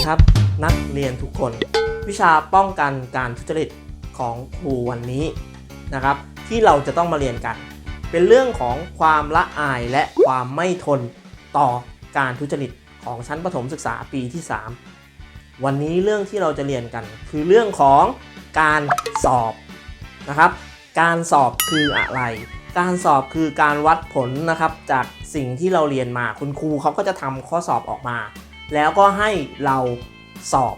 ีครับ นักเรียนทุกคน วิชาป้องกันการทุจริตของครูวันนี้นะครับ ที่เราจะต้องมาเรียนกัน เป็นเรื่องของความละอายและความไม่ทนต่อการทุจริตของชั้นประถมศึกษาปีที่ 3 วันนี้เรื่องที่เราจะเรียนกัน คือเรื่องของการสอบนะครับ การสอบคืออะไร การสอบคือการวัดผลนะครับ จากสิ่งที่เราเรียนมาคุณครูเขาก็จะทำข้อสอบออกมา แล้วก็ให้เราสอบ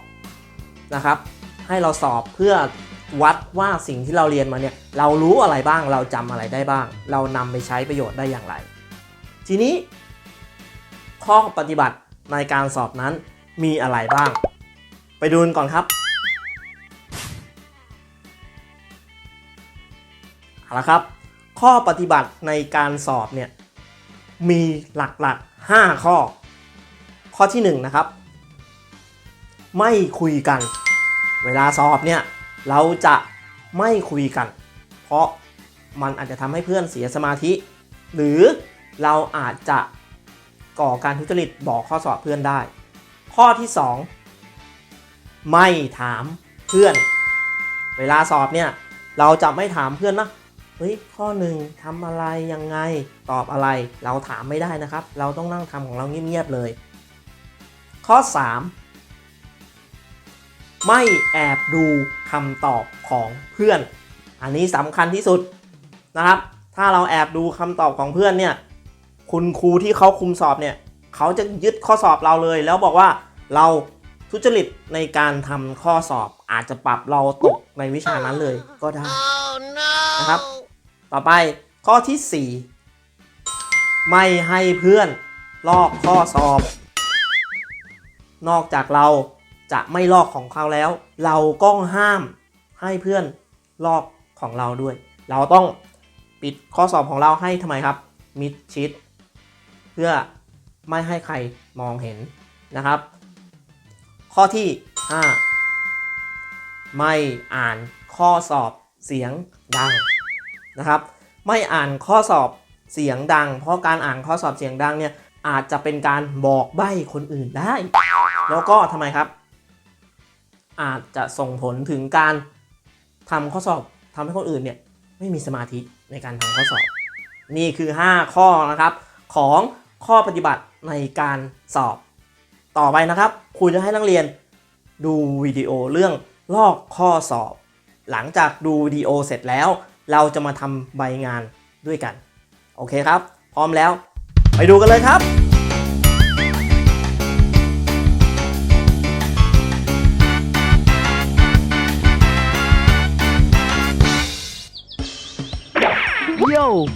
นะครับ ให้เราสอบเพื่อวัดว่าสิ่งที่เราเรียนมาเนี่ยเรารู้อะไรบ้างเราจำอะไรได้บ้าง เรานำไปใช้ประโยชน์ได้อย่างไร ทีนี้ ข้อปฏิบัติในการสอบนั้นมีอะไรบ้าง ไปดูกันก่อนครับเอาละครับ ข้อปฏิบัติในการสอบเนี่ยมีหลักๆ 5 ข้อ ข้อที่1นงนะครับ ไม่คุยกัน เวลาสอบเนี่ยเราจะไม่คุยกัน เพราะมันอาจจะทำให้เพื่อนเสียสมาธิ หรือเราอาจจะก่อการทุจริตบอกข้อสอบเพื่อนได้ ข้อที่ 2 ไม่ถามเพื่อน เวลาสอบเนี่ยเราจะไม่ถามเพื่อนนะเฮ้ยข้อหนึ่งทำอะไรยังไงตอบอะไร เราถามไม่ได้นะครับ เราต้องนั่งทำของเราเงียบๆเลย ข้อ 3 ไม่แอบดูคำตอบของเพื่อน อันนี้สำคัญที่สุดนะครับ ถ้าเราแอบดูคำตอบของเพื่อนเนี่ยคุณครูที่เขาคุมสอบเนี่ยเขาจะยึดข้อสอบเราเลย แล้วบอกว่าเราทุจริตในการทำข้อสอบอาจจะปรับเราตกในวิชานั้นเลยก็ได้นะครับ ต่อไปข้อที่ 4 ไม่ให้เพื่อนลอกข้อสอบ นอกจากเราจะไม่ลอกของเขาแล้ว เราก็ห้ามให้เพื่อนลอกของเราด้วย เราต้องปิดข้อสอบของเราให้ทำไมครับ มิดชิด เพื่อไม่ให้ใครมองเห็นนะครับ ข้อที่ 5 ไม่อ่านข้อสอบเสียงดังนะครับ ไม่อ่านข้อสอบเสียงดัง เพราะการอ่านข้อสอบเสียงดังเนี่ยอาจจะเป็นการบอกใบ้คนอื่นได้ แล้วก็ทำไมครับ อาจจะส่งผลถึงการทำข้อสอบทำให้คนอื่นเนี่ยไม่มีสมาธิในการทำข้อสอบ นี่คือ 5 ข้อนะครับของข้อปฏิบัติในการสอบ ต่อไปนะครับครูจะให้นักเรียนดูวิดีโอเรื่องลอกข้อสอบ หลังจากดูวิดีโอเสร็จแล้ว เราจะมาทำใบงานด้วยกัน โอเคครับ พร้อมแล้ว ไปดูกันเลยครับ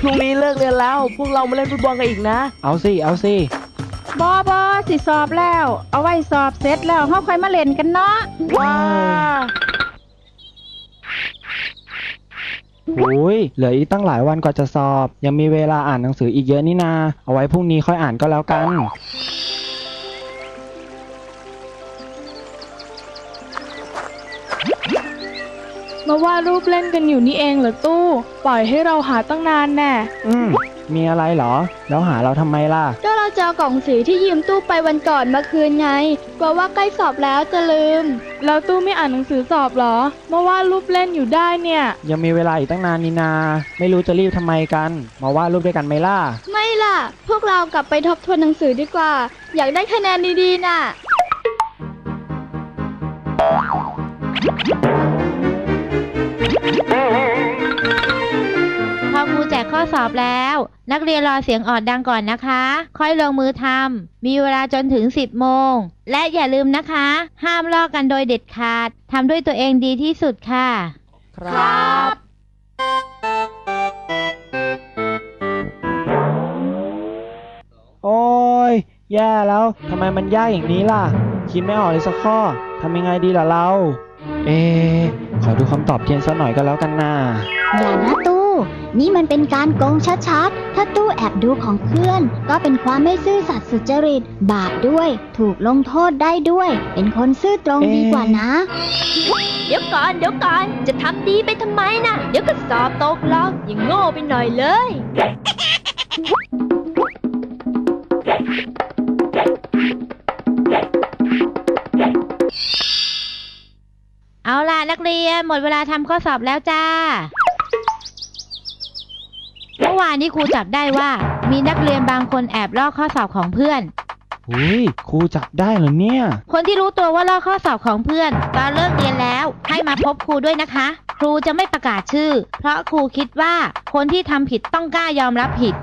พรุ่งนี้เลิกเรียนแล้ว พวกเรามาเล่นฟุตบอลกันอีกนะ เอาสิ เอาสิ บอบอสิสอบแล้ว เอาไว้สอบเสร็จแล้วเฮาค่อยมาเล่นกันเนาะว้าโอ้ยเหลืออีกตั้งหลายวันกว่าจะสอบ ยังมีเวลาอ่านหนังสืออีกเยอะนี่นา เอาไว้พรุ่งนี้ค่อยอ่านก็แล้วกัน วาดรูปเล่นกันอยู่นี่เองเหรอตู้ ปล่อยให้เราหาตั้งนานแน่ อืม มีอะไรเหรอ แล้วหาเราทำไมล่ะ ก็เราจะเอากล่องสีที่ยืมตู้ไปวันก่อนมาคืนไงกลัวว่าใกล้สอบแล้วจะลืม แล้วตู้ไม่อ่านหนังสือสอบเหรอ มาวาดรูปเล่นอยู่ได้เนี่ย ยังมีเวลาอีกตั้งนานนี่นา ไม่รู้จะรีบทำไมกัน มาวาดรูปด้วยกันไหมล่ะ ไม่ล่ะ พวกเรากลับไปทบทวนหนังสือดีกว่า อยากได้คะแนนดีๆน่ะ พอครูแจกข้อสอบแล้ว นักเรียนรอเสียงออดดังก่อนนะคะ ค่อยลงมือทำมีเวลาจนถึง 10 โมง และอย่าลืมนะคะ ห้ามลอกกันโดยเด็ดขาดทำด้วยตัวเองดีที่สุดค่ะ ครับโอ้ยแย่แล้วทำไมมันยากอย่างนี้ล่ะ คิดไม่ออกเลยสักข้อทำยังไงดีล่ะเรา เอะขอดูคำตอบเทียนสักหน่อยก็แล้วกันนะอย่านะตู้ นี่มันเป็นการโกงชัดๆ ถ้าตู้แอบดูของเพื่อน ก็เป็นความไม่ซื่อสัตย์สุจริต บาปด้วย ถูกลงโทษได้ด้วย เป็นคนซื่อตรงดีกว่านะ เดี๋ยวก่อนเดี๋ยวก่อน จะทำดีไปทำไมน่ะเดี๋ยวก็สอบตกหรอกอย่างโง่ไปหน่อยเลย เรียน หมดเวลาทำข้อสอบแล้วจ้า เมื่อวานนี้ครูจับได้ว่า มีนักเรียนบางคนแอบลอกข้อสอบของเพื่อนอุ้ยครูจับได้เหรอเนี่ย คนที่รู้ตัวว่าลอกข้อสอบของเพื่อนตอนเลิกเรียนแล้วให้มาพบครูด้วยนะคะ ครูจะไม่ประกาศชื่อ เพราะครูคิดว่าคนที่ทำผิดต้องกล้ายอมรับผิด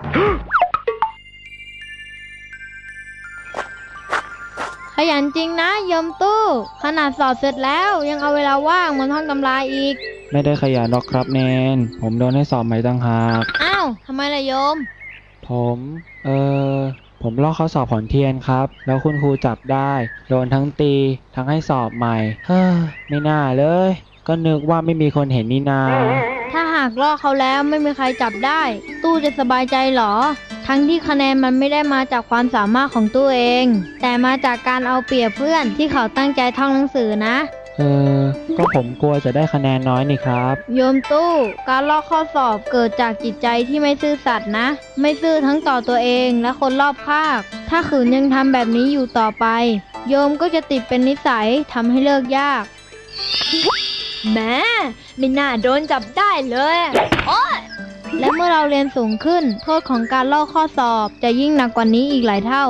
ขยันจริงนะโยมตู้ ขนาดสอบเสร็จแล้วยังเอาเวลาว่างมาท่องตำราอีก ไม่ได้ขยันหรอกครับเนน ผมโดนให้สอบใหม่ต่างหาก อ้าวทำไมล่ะโยม ผม เออผมลอกข้อสอบผลเทียนครับ แล้วคุณครูจับได้ โดนทั้งตี ทั้งให้สอบใหม่ เฮ้อ ไม่น่าเลย ก็นึกว่าไม่มีคนเห็นนี่นา ถ้าหากลอกเขาแล้วไม่มีใครจับได้ ตู้จะสบายใจเหรอ ทั้งที่คะแนนมันไม่ได้มาจากความสามารถของตู้เอง แต่มาจากการเอาเปรียบเพื่อนที่เขาตั้งใจท่องหนังสือนะ เออ ก็ผมกลัวจะได้คะแนนน้อยนี่ครับ โยมตู้ การลอกข้อสอบเกิดจากจิตใจที่ไม่ซื่อสัตย์นะ ไม่ซื่อทั้งต่อตัวเองและคนรอบข้าง ถ้าขืนยังทำแบบนี้อยู่ต่อไป โยมก็จะติดเป็นนิสัยทำให้เลิกยาก แม่ไม่น่าโดนจับได้เลย และเมื่อเราเรียนสูงขึ้น โทษของการลอกข้อสอบจะยิ่งหนักกว่านี้อีกหลายเท่า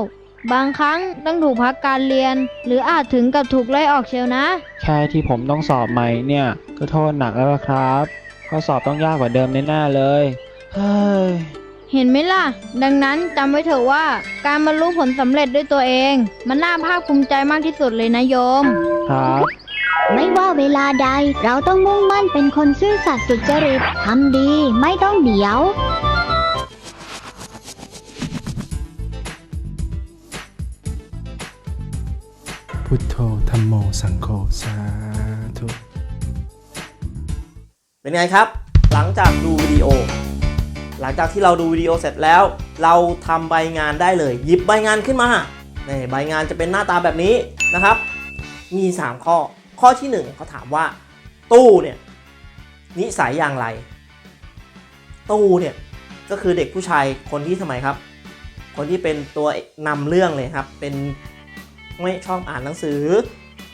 บางครั้งต้องถูกพักการเรียน หรืออาจถึงกับถูกไล่ออกเชียวนะแค่ที่ผมต้องสอบใหม่เนี่ยก็โทษหนักแล้วล่ะครับ ข้อสอบต้องยากกว่าเดิมแน่ๆเลยเฮ้ยเห็นไหมล่ะ ดังนั้นจำไว้เถอะว่า การบรรลุผลสำเร็จด้วยตัวเอง มันน่าภาคภูมิใจมากที่สุดเลยนะโยม ครับ ไม่ว่าเวลาใดเราต้องมุ่งมั่นเป็นคนซื่อสัตย์สุจริตทำดีไม่ต้องเดี๋ยวพุทโธธรรมโมสังโฆสาธุเป็นไงครับ หลังจากดูวิดีโอ หลังจากที่เราดูวิดีโอเสร็จแล้ว เราทำใบงานได้เลย หยิบใบงานขึ้นมานี่ใบงานจะเป็นหน้าตาแบบนี้นะครับ มี 3 ข้อ ข้อที่ 1เขาถามว่า ตู้เนี่ยนิสัยอย่างไร ตู้เนี่ยก็คือเด็กผู้ชายคนที่ทำไมครับ คนที่เป็นตัวนำเรื่องเลยครับ เป็นไม่ชอบอ่านหนังสือ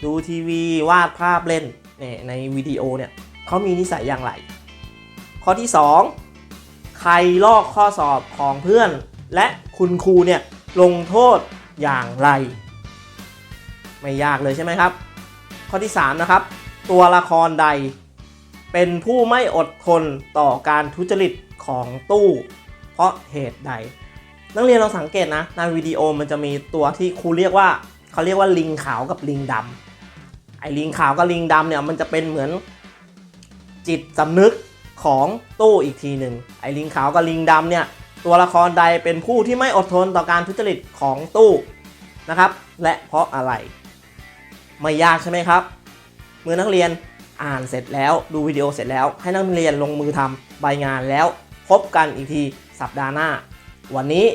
ดูทีวีวาดภาพเล่นเนี่ยในวิดีโอเนี่ยเขามีนิสัยอย่างไร ข้อที่ 2 ใครลอกข้อสอบของเพื่อน และคุณครูเนี่ยลงโทษอย่างไร ไม่ยากเลยใช่ไหมครับ ข้อที่ 3 นะครับ ตัวละครใด เป็นผู้ไม่อดทนต่อการทุจริตของตู้ เพราะเหตุใด นักเรียนเราสังเกตนะในวิดีโอมันจะมีตัวที่ครูเรียกว่าเขาเรียกว่าลิงขาวกับลิงดำไอ้ลิงขาวกับลิงดำเนี่ยมันจะเป็นเหมือนจิตสำนึกของตู้อีกทีหนึ่งไอ้ลิงขาวกับลิงดำเนี่ยตัวละครใดเป็นผู้ที่ไม่อดทนต่อการทุจริตของตู้นะครับ และเพราะอะไร ไม่ยากใช่ไหมครับ เมื่อนักเรียนอ่านเสร็จแล้วดูวิดีโอเสร็จแล้ว ให้นักเรียนลงมือทำใบงานแล้ว พบกันอีกทีสัปดาห์หน้า วันนี้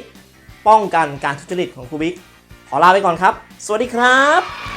ป้องกันการทุจริตของครูบิ๊กขอลาไปก่อนครับ สวัสดีครับ